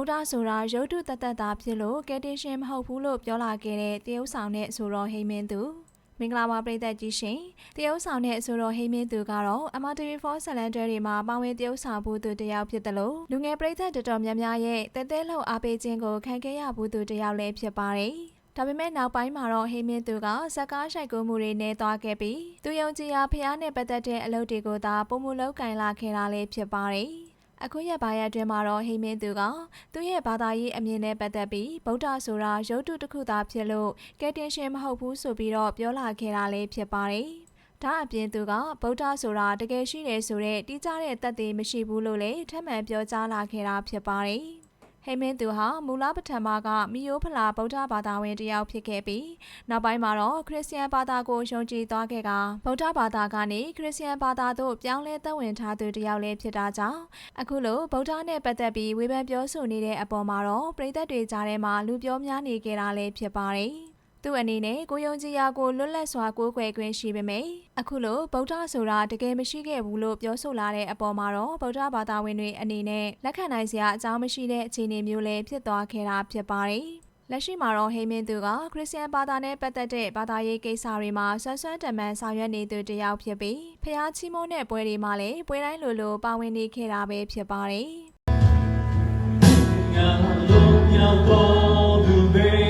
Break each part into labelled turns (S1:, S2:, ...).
S1: ဗုဒ္ဓဆိုတာရုပ်တုတသက်တာဖြစ်လို့ကယ်တင်ရှင်မဟုတ်ဘူးလို့ပြောလာခဲ့တဲ့တရုတ်ဆောင်တဲ့ဆိုတော်ဟိမင်းသူမင်္ဂလာပါပရိသတ်ကြီးရှင်တရုတ်ဆောင်တဲ့ဆိုတော်ဟိမင်းသူကတော့ MRTV4 ဆလန်ဒဲတွေမှာပါဝင်တရုတ်ဆောင်ဘူးသူတယောက်ဖြစ်တယ်လို့လူငယ်ပရိသတ်တော်တော်များများရဲ့တဲတဲလှုပ်အားပေးခြင်းကိုခံခဲ့ရဘူးသူတယောက်လည်းဖြစ်ပါတယ်ဒါပေမဲ့နောက်ပိုင်းမှာတော့ဟိမင်းသူကဇက်ကားရှိုက်ကိုမှုတွေနဲ့တွားခဲ့ပြီးသူယုံကြည်ရာဖះနဲ့ပတ်သက်တဲ့အလုပ်တွေကိုသာပုံမှုလောက်ကင်လာခဲ့တာလည်းဖြစ်ပါတယ်။ အခုရက်ပါရက်အတွင်းမှာတော့ဟိမင်းသူကသူ့ရဲ့ဘာသာရေးအမြင်နဲ့ပတ်သက်ပြီးဗုဒ္ဓဆိုတာရုပ်တုတစ်ခုသာဖြစ်လို့ကယ်တင်ရှင်မဟုတ်ဘူးဆိုပြီးတော့ပြောလာခဲ့တာလည်းဖြစ်ပါတယ်။ဒါအပြင်သူကဗုဒ္ဓဆိုတာတကယ်ရှိတယ်ဆိုတဲ့တိကျတဲ့သက်သေမရှိဘူးလို့လည်းထပ်မံပြောကြားလာခဲ့တာဖြစ်ပါတယ်။ ဟိမင်းသူဟာမူလပထမကမီယိုဖလာဗုဒ္ဓဘာသာဝင်တယောက်ဖြစ်ခဲ့ပြီးနောက်ပိုင်းမှာတော့ခရစ်ယာန်ဘာသာကိုယုံကြည်သွားခဲ့ကဗုဒ္ဓဘာသာကနေခရစ်ယာန်ဘာသာသို့ပြောင်းလဲသက်ဝင်ထားသူတယောက်လည်းဖြစ်တာကြောင့်အခုလိုဗုဒ္ဓနဲ့ပတ်သက်ပြီးဝေဖန်ပြောဆိုနေတဲ့အပေါ်မှာတော့ပရိသတ်တွေကြားထဲမှာလူပြောများနေကြတာလည်းဖြစ်ပါတယ်။ သူ့အနေနဲ့ကိုယုံကြည်ရာကိုလွတ်လပ်စွာကိုးကွယ်ခွင့်ရှိပေမယ့်အခုလိုဗုဒ္ဓဆိုတာတကယ်မရှိခဲ့ဘူးလို့ပြောဆိုလာတဲ့အပေါ်မှာတော့ဗုဒ္ဓဘာသာဝင်တွေအနေနဲ့လက်ခံနိုင်စရာအကြောင်းမရှိတဲ့အခြေအနေမျိုးလည်းဖြစ်သွားခဲ့တာဖြစ်ပါတယ်။လက်ရှိမှာတော့ဟိမင်းသူကခရစ်ယာန်ဘာသာနဲ့ပတ်သက်တဲ့ဘာသာရေးကိစ္စတွေမှာဆွမ်းဆွမ်းတမန်ဆောင်ရွက်နေသူတယောက်ဖြစ်ပြီးဖျားချီးမွမ်းတဲ့ပွဲတွေမှာလည်းပွဲတိုင်းလိုလိုပါဝင်နေခဲ့တာပဲဖြစ်ပါတယ်။ငါလုံးမြောက်တော်သူပဲ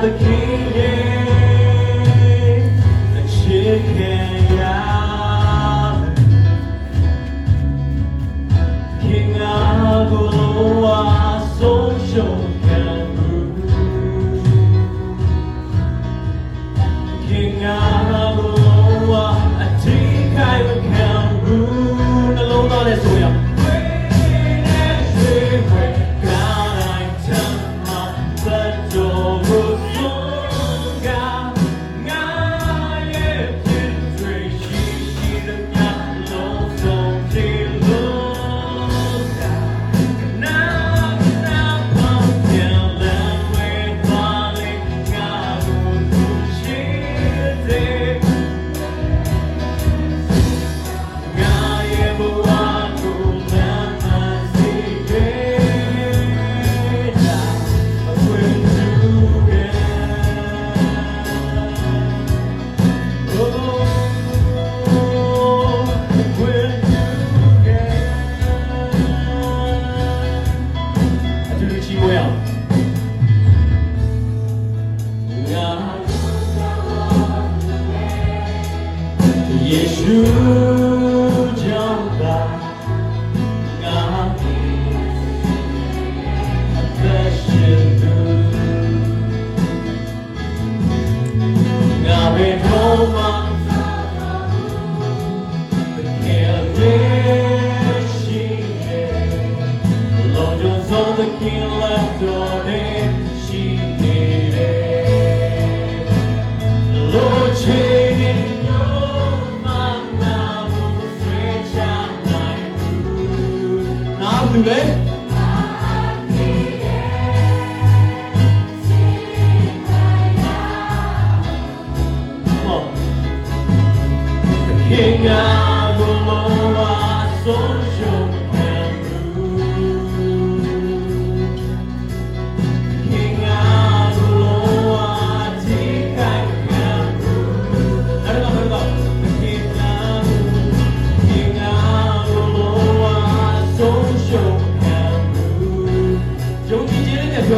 S1: the king, 耶稣叫吧，那被钉在十字架上的十字架，那被涂抹着的路，被耶稣洗净的，路就走的轻而易举的，洗净的。 같은데? 비행가도ည